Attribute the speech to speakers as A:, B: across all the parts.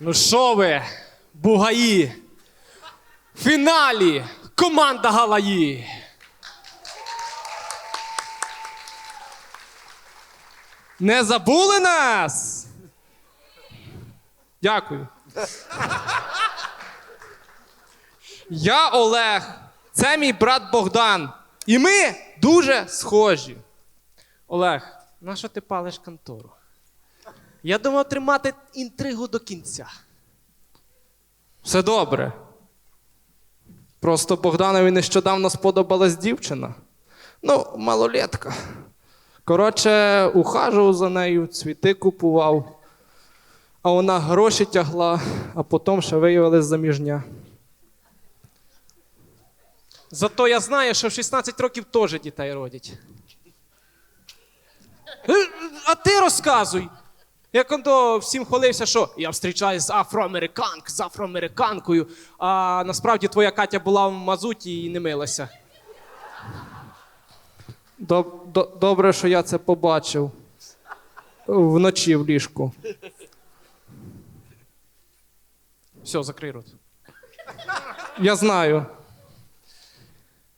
A: Ну що ви, бугаї? Фіналі команда Галаї. Не забули нас? Дякую. Я Олег, це мій брат Богдан. І ми дуже схожі. Олег, на що ти палиш контору? Я думав тримати інтригу до кінця. Все добре. Просто Богданові нещодавно сподобалась дівчина. Ну, малолетка. Коротше, ухажував за нею, цвіти купував, а вона гроші тягла, а потім ще виявилась заміжня. Зато я знаю, що в 16 років теж дітей родять. Е, А ти розказуй. Як он то всім хвалився, що я зустрічаюсь з афроамериканк, з афроамериканкою, а насправді твоя Катя була в мазуті і не милася. Добре, що я це побачив вночі в ліжку. Все, закрий рот. Я знаю.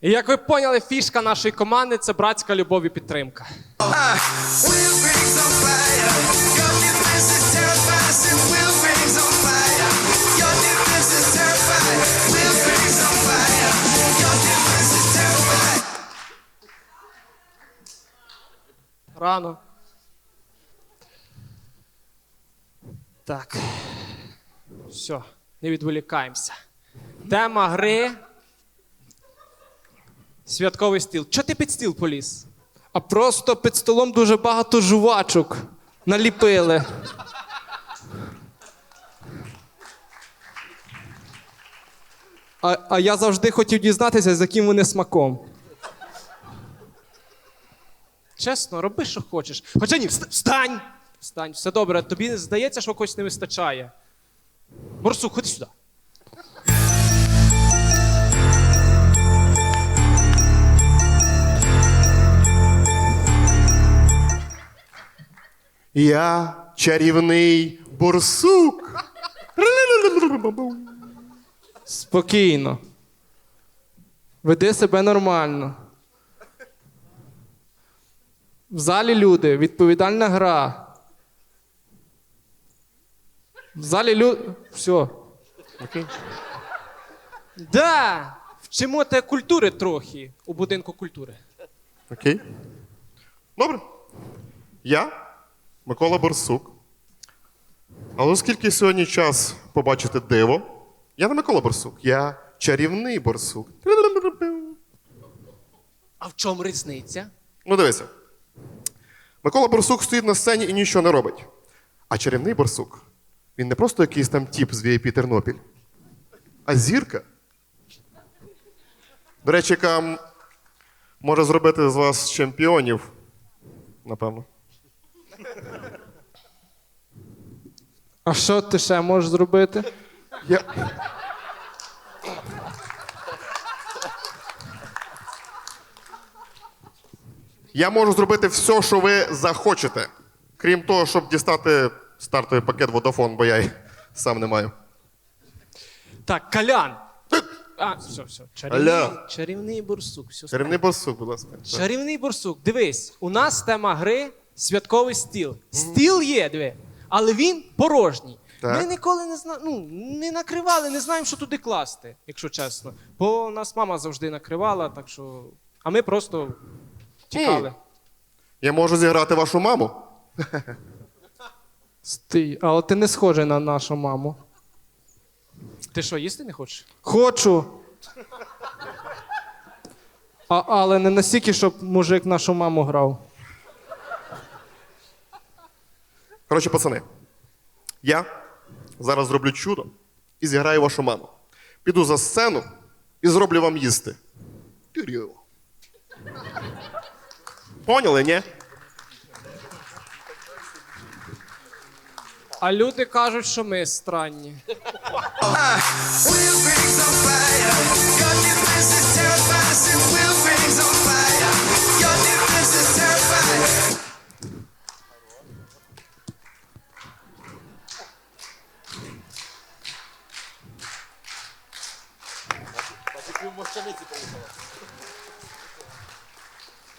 A: І як ви поняли, фішка нашої команди це братська любов і підтримка. Рано. Так. Все, не відволікаємося. Тема гри. Святковий стіл. Чого ти під стіл поліз? А просто під столом дуже багато жувачок наліпили. А, а я завжди хотів дізнатися, з яким вони смаком. Чесно, роби, що хочеш. Хоча ні, встань! Встань, все добре. Тобі здається, що когось не вистачає. Борсук, ходи сюди.
B: Я чарівний борсук.
A: Спокійно. Веди себе нормально. В залі люди, відповідальна гра. В залі люди. Все.
B: Окей.
A: Да! Вчимо те культури трохи у будинку культури.
B: Окей. Добре. Я Микола Борсук. Але оскільки сьогодні час побачити диво, я не Микола Борсук, я чарівний борсук.
A: А в чому різниця?
B: Ну, дивися. Микола Борсук стоїть на сцені і нічого не робить. А чарівний борсук він не просто якийсь там тіп з VIP Тернопіль, а зірка. До речі, яка може зробити з вас чемпіонів, напевно.
A: А що ти ще можеш зробити?
B: Я... Я можу зробити все, що ви захочете. Крім того, щоб дістати стартовий пакет Vodafone, бо я й сам не маю.
A: Так, Калян. А, все, все. Чарівний,
B: Алло.
A: чарівний бурсук. Все
B: Чарівний борсук, будь ласка.
A: Чарівний бурсук, дивись, у нас тема гри святковий стіл. Стіл є, диви, але він порожній.
B: Так.
A: Ми ніколи не зна... ну, не накривали, не знаємо, що туди класти, якщо чесно. Бо нас мама завжди накривала, так що. А ми просто тікали.
B: Я можу зіграти вашу маму.
A: Стій, але ти не схожий на нашу маму. Ти що, їсти не хочеш? Хочу. А, але не настільки, щоб мужик нашу маму грав.
B: Коротше, пацани, я зараз зроблю чудо і зіграю вашу маму. Піду за сцену і зроблю вам їсти. Тюрю. Поняли, ні?
A: А люди кажуть, що ми странні.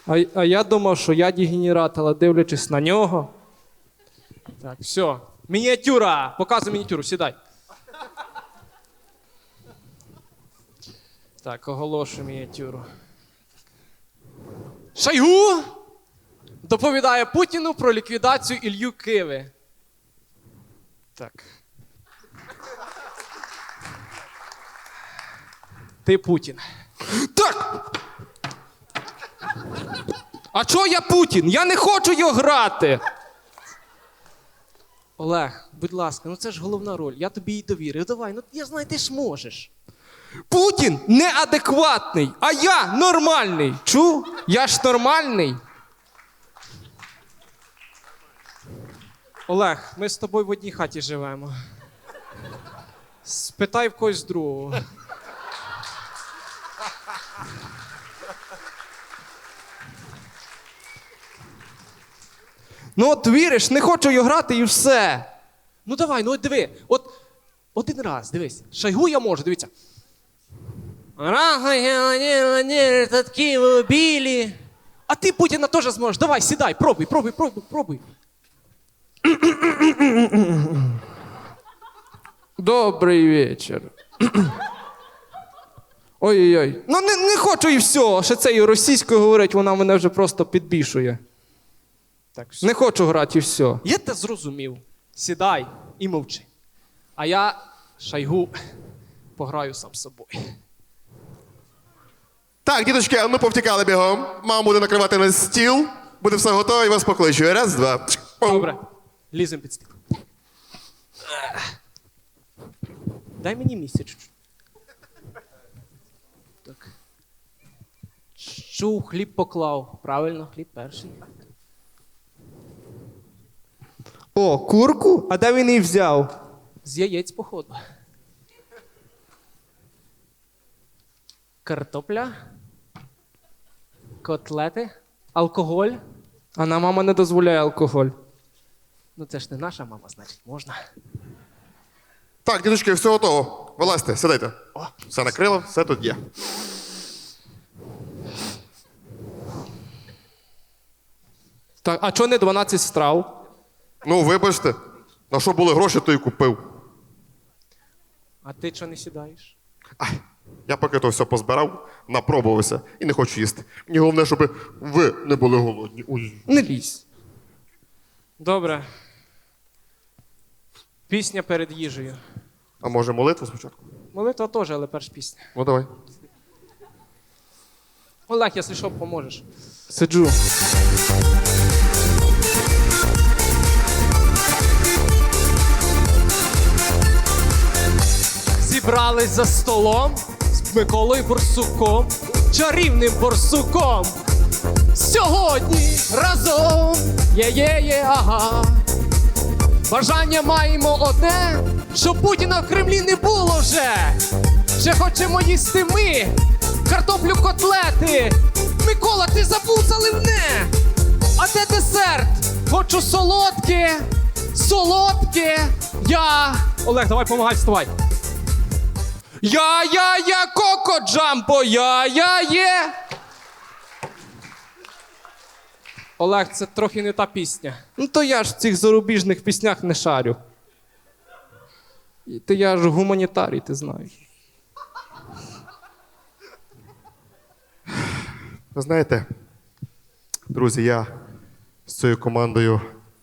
A: А, а я думав, що я дегенерат, але дивлячись на нього. Так, все. Мініатюра! Показуй мініатюру, сідай. Так, оголошую мініатюру. Шойгу доповідає Путіну про ліквідацію Ілью Киви. Так. Ти Путін. Так! А чого я Путін? Я не хочу його грати. Олег, будь ласка, ну це ж головна роль. Я тобі її довірив. Давай, ну я знаю, ти ж можеш. Путін неадекватний, а я нормальний. Чу? Я ж нормальний. Олег, ми з тобою в одній хаті живемо. Спитай в когось другого. Ну от віриш, не хочу його грати і все. Ну давай, ну от диви. От один раз, дивись. Шайгу я можу, дивіться. Білі. А ти Путіна теж зможеш. Давай, сідай, пробуй, пробуй, пробуй, пробуй. Добрий вечір. Ой-ой-ой. Ну не, не хочу і все. Ще це російською говорить, вона мене вже просто підбішує. Так. Не хочу грати і все. Я те зрозумів. Сідай і мовчи. А я шайгу пограю сам з собою.
B: Так, діточки, а ну повтікали бігом. Мама буде накривати на стіл, буде все готово і вас покличу. Раз, два.
A: Добре. Лізем під стіл. Дай мені місце чуть-чуть. Так. Чув, хліб поклав. Правильно, хліб перший.
C: О, курку? А де він її взяв?
A: З яєць, походу. Картопля. Котлети. Алкоголь.
C: А на мама не дозволяє алкоголь.
A: Ну це ж не наша мама, значить, можна.
B: Так, діточки, все готово. Вилазьте, сідайте. Все накрило, все тут є.
C: Так, а чого не 12 страв?
B: Ну, вибачте, на що були гроші, то і купив.
A: А ти чого не сідаєш?
B: Ай, я поки то все позбирав, напробувався і не хочу їсти. Мені головне, щоб ви не були голодні. Ой.
C: Не лізь.
A: Добре. Пісня перед їжею.
B: А може молитву спочатку?
A: Молитва теж, але перш пісня.
B: Ну давай.
A: Олег, якщо що, поможеш.
C: Сиджу.
A: Зібрались за столом з Миколою Борсуком, чарівним борсуком. Сьогодні разом є-є-є, ага. Бажання маємо одне, щоб Путіна в Кремлі не було вже. Ще хочемо їсти ми, картоплю котлети. Микола, ти забув заливне. А де десерт? Хочу солодке, солодке. Я. Олег, давай помагай, вставай. Я, я, я, коко джамбо, я, я є. Олег, це трохи не та пісня.
C: Ну то я ж в цих зарубіжних піснях не шарю. І Ти я ж гуманітарій, ти знаєш.
B: Ви знаєте, друзі, я з цією командою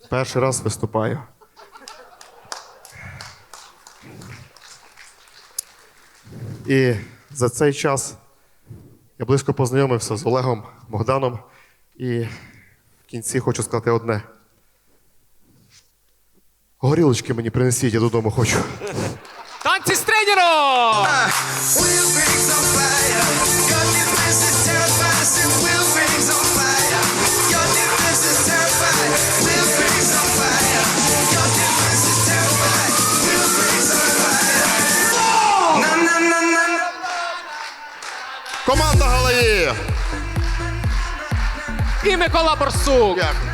B: перший раз виступаю. І за цей час я близько познайомився з Олегом Богданом. І в кінці хочу сказати одне. Горілочки мені принесіть, я додому хочу.
A: Танці з тренером!
B: Команда Галаї!
A: І Микола Борсук!
B: Дякую.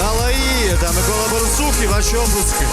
D: Галаї та Микола Борсук і ваші обласки.